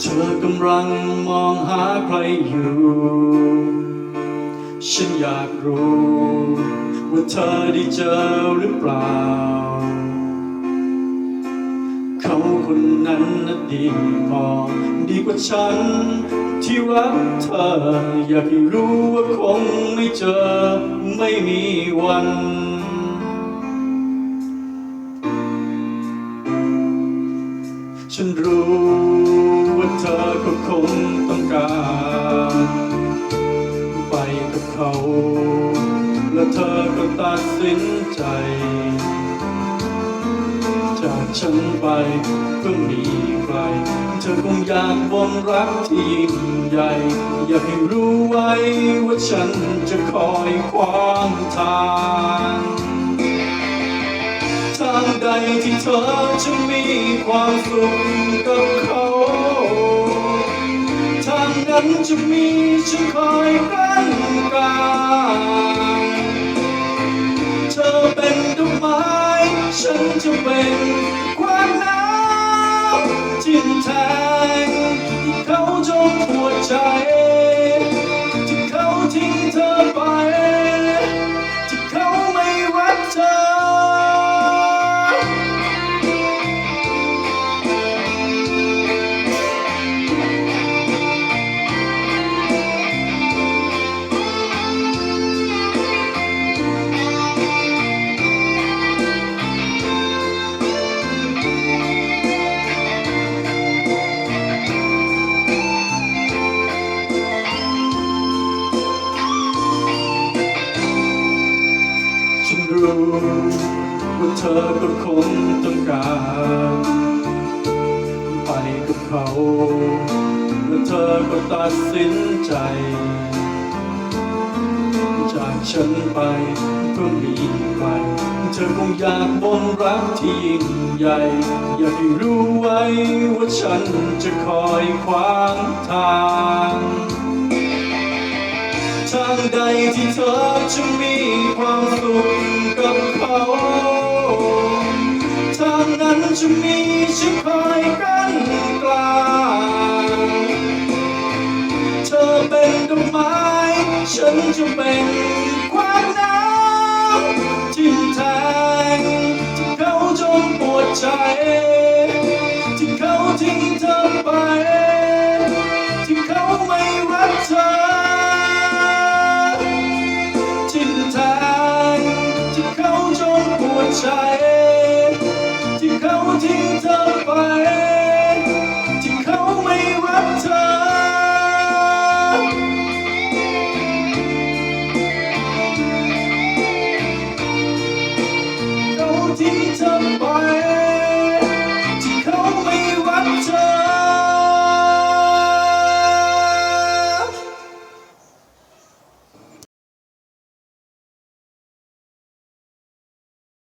เธอกำลังมองหาใครอยู่ ฉันอยากรู้ว่าเธอได้เจอหรือเปล่า เขาคนนั้นน่ะดีพอดีกว่าฉันที่รักเธอ อยากให้รู้ว่าคงไม่เจอไม่มีวันฉันรู้ อก็คงต้องการ ไปกับเขา และเธอก็ตัดสินใจ จากฉันไปเพื่อมีใคร เธอคงอยากบนรักที่ยิ่งใหญ่ อยากให้รู้ไว้ว่าฉันจะคอยขวางทางทางใดที่เธอจะมีความสุขกับ จะมีฉันคอยกันกลางเธอเป็นดอกไม้ฉันจะเป็นความหนาวจิ้มแทงที่เขาจงปวดใจ ว่าเธอก็คงต้องการ ไปกับเขาและเธอก็ตัดสินใจ จากฉันไปเพื่อมีใครเธอคงอยากบนรักที่ยิ่งใหญ่ อยากให้รู้ไว้ว่าฉันจะคอยขวางทาง ใดที่เธอจะมีความสุขกับเขาทางนั้นจะมีฉันคอยกันกลางเธอเป็นดอกไม้ ฉันจะเป็นความน้ำทิ่มแทงที่เขาจนปวดใจ ไป ที่เขาไม่รักเธอ เขาทิ้งเธอไป